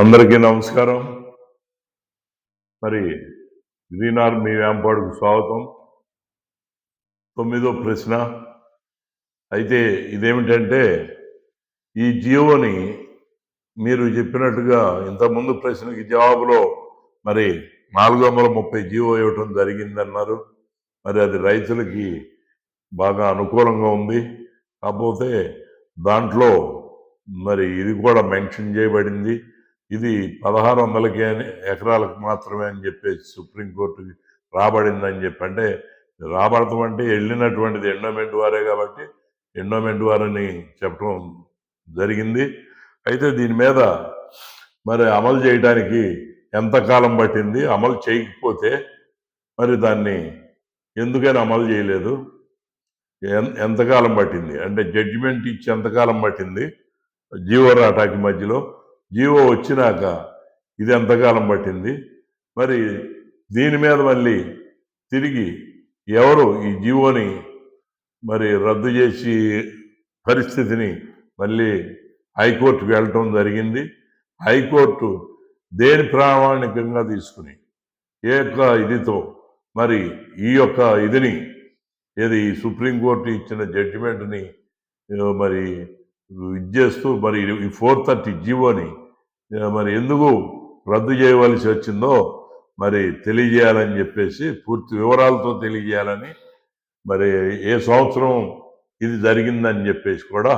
అందరికీ నమస్కారం. మరి గ్రీన్ ఆర్మీ వ్యాంపాడుకు స్వాగతం. తొమ్మిదో ప్రశ్న. అయితే ఇదేమిటంటే ఈ జియోని మీరు చెప్పినట్టుగా ఇంతకుముందు ప్రశ్నకి జవాబులో మరి నాలుగు వందల ముప్పై జియో ఇవ్వటం జరిగిందన్నారు. మరి అది రైతులకి బాగా అనుకూలంగా ఉంది. కాకపోతే దాంట్లో మరి ఇది కూడా మెన్షన్ చేయబడింది. ఇది పదహారు వందలకి అని ఎకరాలకు మాత్రమే అని చెప్పేసి సుప్రీంకోర్టుకి రాబడిందని చెప్పి అంటే రాబడతాం అంటే వెళ్ళినటువంటిది ఎండోమెంట్ వారే కాబట్టి ఎండోమెంట్ వారని చెప్పడం జరిగింది. అయితే దీని మీద మరి అమలు చేయడానికి ఎంతకాలం పట్టింది? అమలు చేయకపోతే మరి దాన్ని ఎందుకని అమలు చేయలేదు. ఎంతకాలం పట్టింది? అంటే జడ్జిమెంట్ ఇచ్చి ఎంతకాలం పట్టింది? జీవో రాటాకి మధ్యలో జీవో వచ్చినాక ఇది ఎంతకాలం పట్టింది? మరి దీని మీద మళ్ళీ తిరిగి ఎవరు ఈ జీవోని మరి రద్దు చేసి పరిస్థితిని మళ్ళీ హైకోర్టుకు వెళ్ళటం జరిగింది. హైకోర్టు దేని ప్రామాణికంగా తీసుకుని ఏ యొక్క ఇదితో మరి ఈ యొక్క ఇదిని ఏది సుప్రీంకోర్టు ఇచ్చిన జడ్జిమెంట్ని మరి ఇది చేస్తూ మరి ఈ ఫోర్ థర్టీ జీవోని మరి ఎందుకు రద్దు చేయవలసి వచ్చిందో మరి తెలియజేయాలని చెప్పేసి పూర్తి వివరాలతో తెలియజేయాలని మరి ఏ సంవత్సరం ఇది జరిగిందని చెప్పేసి కూడా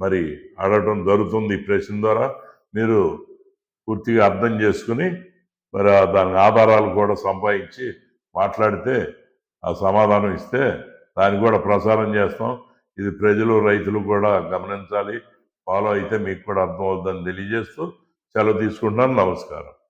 మరి అడగటం జరుగుతుంది ఈ ప్రశ్న ద్వారా. మీరు పూర్తిగా అర్థం చేసుకుని మరి దాని ఆధారాలు కూడా సంపాదించి మాట్లాడితే ఆ సమాధానం ఇస్తే దాన్ని కూడా ప్రసారం చేస్తాం. ఇది ప్రజలు రైతులు కూడా గమనించాలి. ఫాలో అయితే మీకు కూడా అర్థం అవుతుందని తెలియజేస్తూ సెలవు తీసుకుంటున్నాను. నమస్కారం.